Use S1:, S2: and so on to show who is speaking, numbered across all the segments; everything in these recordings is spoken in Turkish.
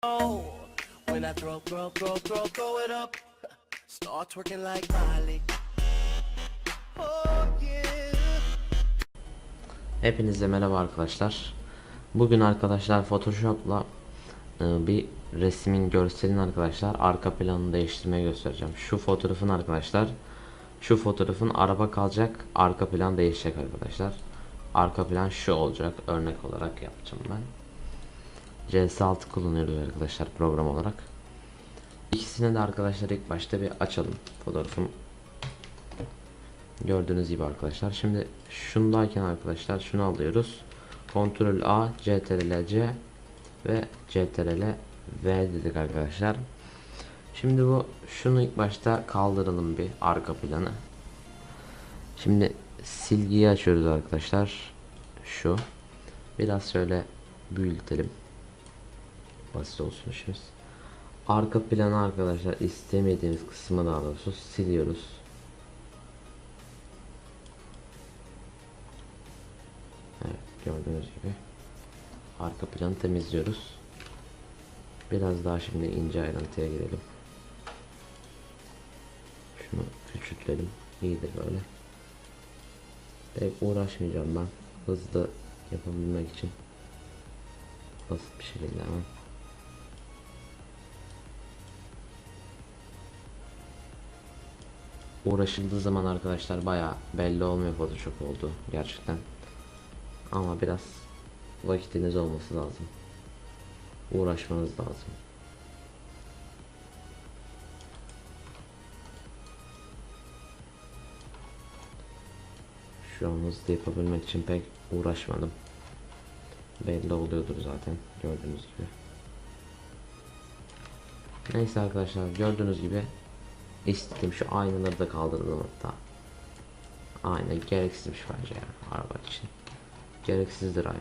S1: When I throw, throw, throw, throw, throw it up, start twerking like Miley. Oh yeah.
S2: Hepinize merhaba arkadaşlar. Bugün arkadaşlar Photoshop'la e, bir resmin görselini arkadaşlar arka planını değiştirmeye göstereceğim. Şu fotoğrafın arkadaşlar şu fotoğrafın araba kalacak arka plan değişecek arkadaşlar. Arka plan şu olacak örnek olarak yapacağım ben. CS6 kullanıyoruz arkadaşlar program olarak. İkisini de arkadaşlar ilk başta bir açalım fotoğrafın Gördüğünüz gibi arkadaşlar. Şimdi şundayken arkadaşlar şunu alıyoruz. Ctrl A, Ctrl C ve Ctrl V dedik arkadaşlar. Şimdi bu şunu ilk başta kaldıralım bir arka planı. Şimdi silgiyi açıyoruz arkadaşlar. Şu. Biraz şöyle büyütelim. Basit olsun işimiz. Arka planı arkadaşlar istemediğimiz kısmı daha doğrusu siliyoruz. Evet gördüğünüz gibi arka planı temizliyoruz. Biraz daha şimdi ince ayrıntıya girelim. Şunu küçültelim. İyidir böyle. Pek uğraşmayacağım ben. Hızlı yapabilmek için. Basit bir şekilde hemen. Uğraşıldığı zaman arkadaşlar baya belli olmuyor Photoshop oldu gerçekten. Ama biraz vakitiniz olması lazım. Uğraşmanız lazım. Şu an hızlı yapabilmek için pek uğraşmadım. Belli oluyordur zaten gördüğünüz gibi. Neyse arkadaşlar gördüğünüz gibi istedim şu aynaları da kaldırdım hatta. Ayna gereksizmiş bence ya araba için. Gereksizdir ayna.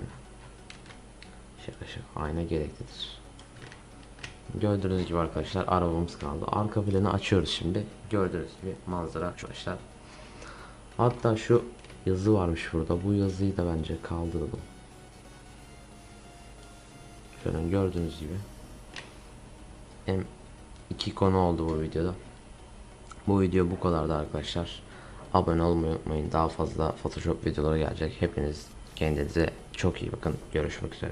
S2: Şaka şaka ayna gereklidir. Gördüğünüz gibi arkadaşlar arabamız kaldı. Arka planı açıyoruz şimdi. Gördüğünüz gibi manzara arkadaşlar. Hatta şu yazı varmış burada. Bu yazıyı da bence kaldıralım. Şöyle gördüğünüz gibi. Hem iki konu oldu bu videoda. Bu video bu kadardı arkadaşlar. Abone olmayı unutmayın. Daha fazla Photoshop videoları gelecek. Hepiniz kendinize çok iyi bakın. Görüşmek üzere.